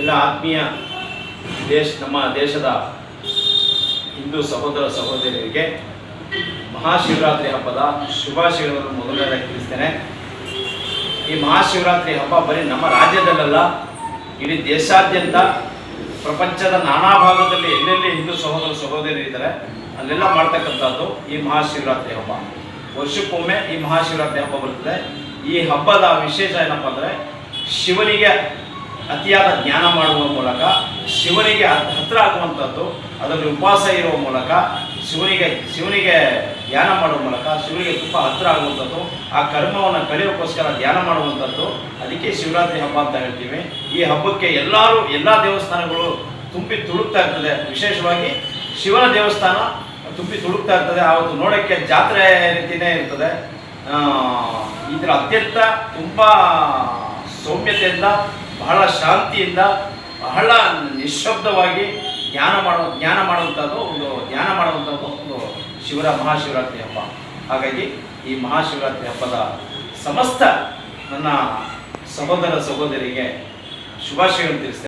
ಎಲ್ಲ ಆತ್ಮೀಯ ದೇಶ, ನಮ್ಮ ದೇಶದ ಹಿಂದೂ ಸಹೋದರ ಸಹೋದರಿಯರಿಗೆ ಮಹಾಶಿವರಾತ್ರಿ ಹಬ್ಬದ ಶುಭಾಶಯಗಳನ್ನು ಮೊದಲನೇದಾಗಿ ತಿಳಿಸ್ತೇನೆ. ಈ ಮಹಾಶಿವರಾತ್ರಿ ಹಬ್ಬ ಬರೀ ನಮ್ಮ ರಾಜ್ಯದಲ್ಲಲ್ಲ, ಇಡೀ ದೇಶಾದ್ಯಂತ ಪ್ರಪಂಚದ ನಾನಾ ಭಾಗದಲ್ಲಿ ಎಲ್ಲೆಲ್ಲಿ ಹಿಂದೂ ಸಹೋದರ ಸಹೋದರಿ ಸಹೋದರಿಯರಿದ್ದಾರೆ ಅಲ್ಲೆಲ್ಲ ಮಾಡ್ತಕ್ಕಂಥದ್ದು ಈ ಮಹಾಶಿವರಾತ್ರಿ ಹಬ್ಬ. ವರ್ಷಕ್ಕೊಮ್ಮೆ ಈ ಮಹಾಶಿವರಾತ್ರಿ ಹಬ್ಬ ಬರುತ್ತದೆ ಈ ಹಬ್ಬದ ವಿಶೇಷ ಏನಪ್ಪ ಅಂದರೆ, ಶಿವನಿಗೆ ಅತಿಯಾದ ಜ್ಞಾನ ಮಾಡುವ ಮೂಲಕ ಶಿವನಿಗೆ ಹತ್- ಹತ್ರ ಆಗುವಂಥದ್ದು ಅದರಲ್ಲಿ ಉಪವಾಸ ಇರುವ ಮೂಲಕ ಶಿವನಿಗೆ ಶಿವನಿಗೆ ಧ್ಯಾನ ಮಾಡುವ ಮೂಲಕ ಶಿವನಿಗೆ ತುಂಬ ಹತ್ತಿರ ಆಗುವಂಥದ್ದು ಆ ಕರ್ಮವನ್ನು ಕಲಿಯೋಕ್ಕೋಸ್ಕರ ಧ್ಯಾನ ಮಾಡುವಂಥದ್ದು ಅದಕ್ಕೆ ಶಿವರಾತ್ರಿ ಹಬ್ಬ ಅಂತ ಹೇಳ್ತೀವಿ. ಈ ಹಬ್ಬಕ್ಕೆ ಎಲ್ಲರೂ, ಎಲ್ಲ ದೇವಸ್ಥಾನಗಳು ತುಂಬಿ ತುಳುಕ್ತಾ ಇರ್ತದೆ. ವಿಶೇಷವಾಗಿ ಶಿವನ ದೇವಸ್ಥಾನ ತುಂಬಿ ತುಳುಕ್ತಾ ಇರ್ತದೆ. ಆವತ್ತು ನೋಡೋಕ್ಕೆ ಜಾತ್ರೆ ರೀತಿಯೇ ಇರ್ತದೆ. ಇದರ ಅತ್ಯಂತ ತುಂಬ ಸೌಮ್ಯತೆಯಿಂದ ಬಹಳ ಶಾಂತಿಯಿಂದ, ಬಹಳ ನಿಶಬ್ದವಾಗಿ ಧ್ಯಾನ ಮಾಡೋ ಧ್ಯಾನ ಮಾಡುವಂಥದ್ದು ಒಂದು ಧ್ಯಾನ ಮಾಡುವಂಥದ್ದು ಒಂದು ಶಿವರ ಮಹಾಶಿವರಾತ್ರಿ ಹಬ್ಬ. ಹಾಗಾಗಿ ಈ ಮಹಾಶಿವರಾತ್ರಿ ಹಬ್ಬದ ಸಮಸ್ತ ನನ್ನ ಸಹೋದರ ಸಹೋದರಿಗೆ ಶುಭಾಶಯಗಳನ್ನು ತಿಳಿಸ್ತೇನೆ.